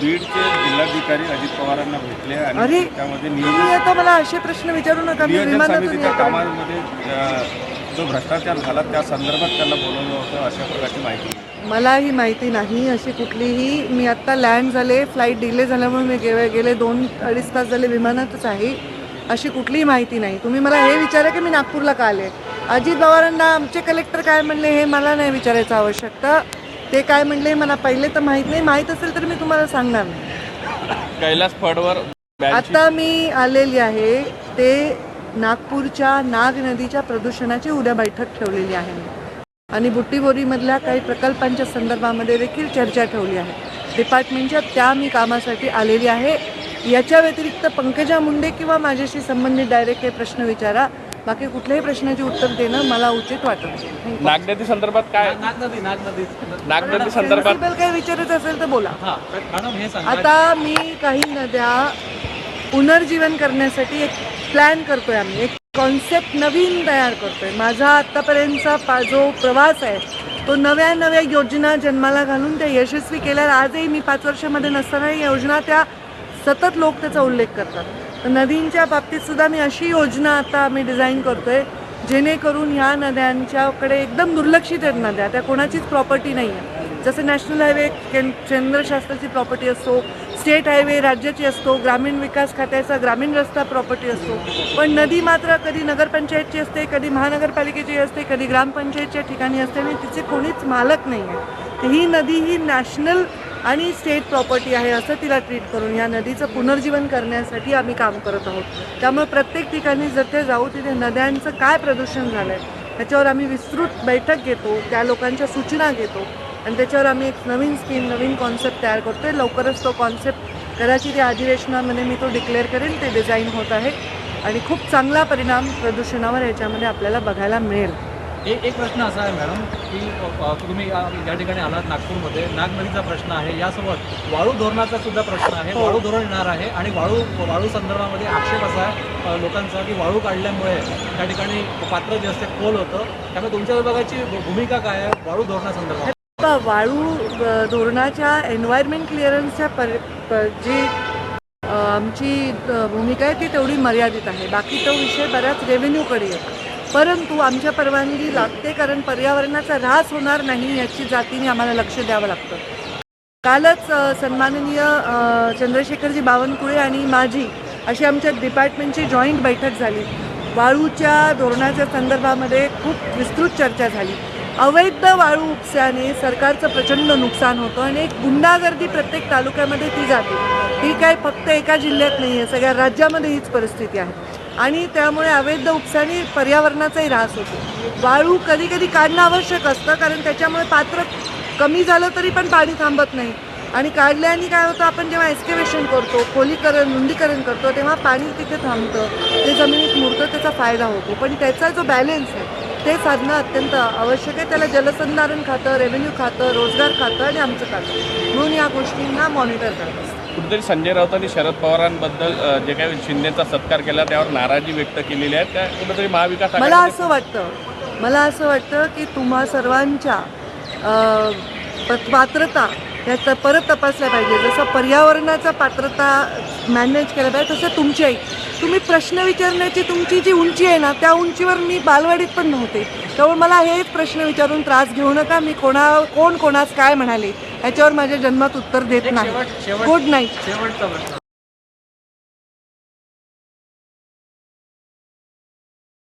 बीडचे जिल्हाधिकारी अजित पवारांना भेटले आणि त्यामध्ये तुम्ही नियोजन आता मला असे प्रश्न विचारू नका मी नियोजन विमानातून समितीच्या येतो. कामामध्ये अ, जो भ्रष्टाचार झाला त्या संदर्भात त्यांना बोलवलं होतं अशा प्रकारची माहिती. मला ही माहिती नाही अशी कुठलीही मी आत्ता लँड झाले फ्लाईट डिले झाल्यामुळे मी गे गेले दोन अडीच तास झाले विमानातच आहे अशी कुठलीही माहिती नाही तुम्ही मला हे विचारा की मी नागपूरला का आले अजित पवारांना आमचे कलेक्टर काय म्हणले हे मला नाही विचारायचं आवश्यकता ते काय म्हणले मला पहिले तर माहीत नाही माहीत असेल तर मी तुम्हाला सांगणार. नाही कैलास फडवर आता मी आलेली आहे ते नागपूरच्या नाग नदीच्या प्रदूषणाची उद्या बैठक ठेवलेली आहे मी. आणि बुट्टीबोरीमधल्या काही प्रकल्पांच्या संदर्भामध्ये देखील चर्चा ठेवली आहे. डिपार्टमेंटच्या त्या मी कामासाठी आलेली आहे. याच्या व्यतिरिक्त पंकजा मुंडे किंवा माझ्याशी संबंधित डायरेक्ट हे प्रश्न विचारा. बाकी कुठल्याही प्रश्नाचे उत्तर देणं मला उचित वाटत नागनदी संदर्भात काय? नागनदी नागनदी. नागनदी संदर्भात काही विचारायचं असेल तर बोला. हा हे आता मी काही नद्या पुनर्जीवन करण्यासाठी एक प्लॅन करतोय आम्ही. एक कॉन्सेप्ट नवीन तयार करतोय. माझा आत्तापर्यंतचा जो प्रवास आहे तो नव्या नव्या योजना जन्माला घालून त्या यशस्वी केल्या आजही मी पाच वर्षामध्ये नसताना या योजना त्या सतत लोक त्याचा उल्लेख करतात. तर नदींच्या बाबतीत सुद्धा मी अशी योजना आता मी डिझाईन करतोय जेणेकरून ह्या नद्यांच्याकडे एकदम दुर्लक्षित आहेत नद्या. त्या कोणाचीच प्रॉपर्टी नाही आहे. जसं नॅशनल हायवे कें केंद्रशासनाची प्रॉपर्टी असतो स्टेट हायवे राज्याची असतो ग्रामीण विकास खात्याचा ग्रामीण रस्ता प्रॉपर्टी असतो. पण नदी मात्र कधी नगरपंचायतची असते कधी महानगरपालिकेची असते कधी ग्रामपंचायतच्या ठिकाणी असते आणि तिचे कोणीच मालक नाही आहे. ही नदी ही नॅशनल आणि स्टेट प्रॉपर्टी आहे असं तिला ट्रीट करून या नदीचं पुनर्जीवन करण्यासाठी आम्ही काम करत आहोत. त्यामुळे प्रत्येक ठिकाणी जिथे जाऊ तिथे नद्यांचं काय प्रदूषण झालं आहे त्याच्यावर आम्ही विस्तृत बैठक घेतो त्या लोकांच्या सूचना घेतो आणि त्याच्यावर आम्ही एक नवीन स्कीम नवीन कॉन्सेप्ट तयार करतोय. लवकरच तो कॉन्सेप्ट कदाचित या अधिवेशनामध्ये मी तो डिक्लेअर करेन. ते डिझाईन होत आहे आणि खूप चांगला परिणाम प्रदूषणावर याच्यामध्ये आपल्याला बघायला मिळेल. एक एक प्रश्न असा आहे मॅडम की तुम्ही या ठिकाणी आलात नागपूरमध्ये नाग नदीचा प्रश्न आहे. यासोबत वाळू धोरणाचा सुद्धा प्रश्न आहे. हो. वाळू धोरण येणार आहे आणि वाळू वाळू संदर्भामध्ये आक्षेप असा आहे लोकांचा की वाळू काढल्यामुळे त्या ठिकाणी पात्र जे असते खोल होतं. त्यामुळे तुमच्या विभागाची भूमिका काय आहे वाळू धोरणासंदर्भात आता वाळू धोरणाच्या एन्व्हायरमेंट क्लिअरन्सच्या पर जी आमची भूमिका आहे ती तेवढी मर्यादित आहे. बाकी तो विषय बऱ्याच रेव्हेन्यूकडे आहे परंतु आमच्या परवानगी लागते कारण पर्यावरणाचा ऱ्हास होणार नाही याची जातीने आम्हाला लक्ष द्यावं लागतं. कालच सन्माननीय चंद्रशेखरजी बावनकुळे आणि माझी अशी आमच्या डिपार्टमेंटची जॉईंट बैठक झाली. वाळूच्या धोरणाच्या संदर्भामध्ये खूप विस्तृत चर्चा झाली. अवैध वाळू उपस्याने सरकारचं प्रचंड नुकसान होतं आणि एक गुंडागर्दी प्रत्येक तालुक्यामध्ये ती जाते. ही काय फक्त एका जिल्ह्यात नाही आहे सगळ्या राज्यामध्ये हीच परिस्थिती आहे. आणि त्यामुळे अवैध उपसाने पर्यावरणाचाही ऱ्हास होतो. वाळू कधी कधी काढणं आवश्यक असतं कारण त्याच्यामुळे पात्र कमी झालं तरी पण पाणी थांबत नाही. आणि काढल्याने काय होतं आपण जेव्हा एक्सकेवेशन करतो खोलीकरण रुंदीकरण करतो तेव्हा पाणी तिथे थांबतं ते जमिनीत मुरतं त्याचा फायदा होतो. पण त्याचा जो बॅलेन्स आहे ते साधणं अत्यंत आवश्यक आहे. त्याला जलसंधारण खातं रेव्हेन्यू खातं रोजगार खातं आणि आमचं खातं. म्हणून या गोष्टींना मॉनिटर करत असतं कुठेतरी संजय राऊतांनी शरद पवारांबद्दल जे काही शिंदेचा सत्कार केला त्यावर नाराजी व्यक्त केलेली आहे. त्या कुठेतरी महाविकास मला असं वाटतं मला असं वाटतं की तुम्हा सर्वांच्या पात्रता या त- परत तपासल्या पाहिजे. जसं पर्यावरणाचा पात्रता मॅनेज केलं पाहिजे तसं तुमच्याही. तुम्ही प्रश्न विचारण्याची तुमची जी उंची आहे ना त्या उंचीवर मी बालवाडीत पण नव्हते. त्यामुळे मला हेच प्रश्न विचारून त्रास घेऊ नका. मी कोणा कोण कोणास काय म्हणाले याच्यावर माझ्या जन्मात उत्तर देत नाही गुड नाईट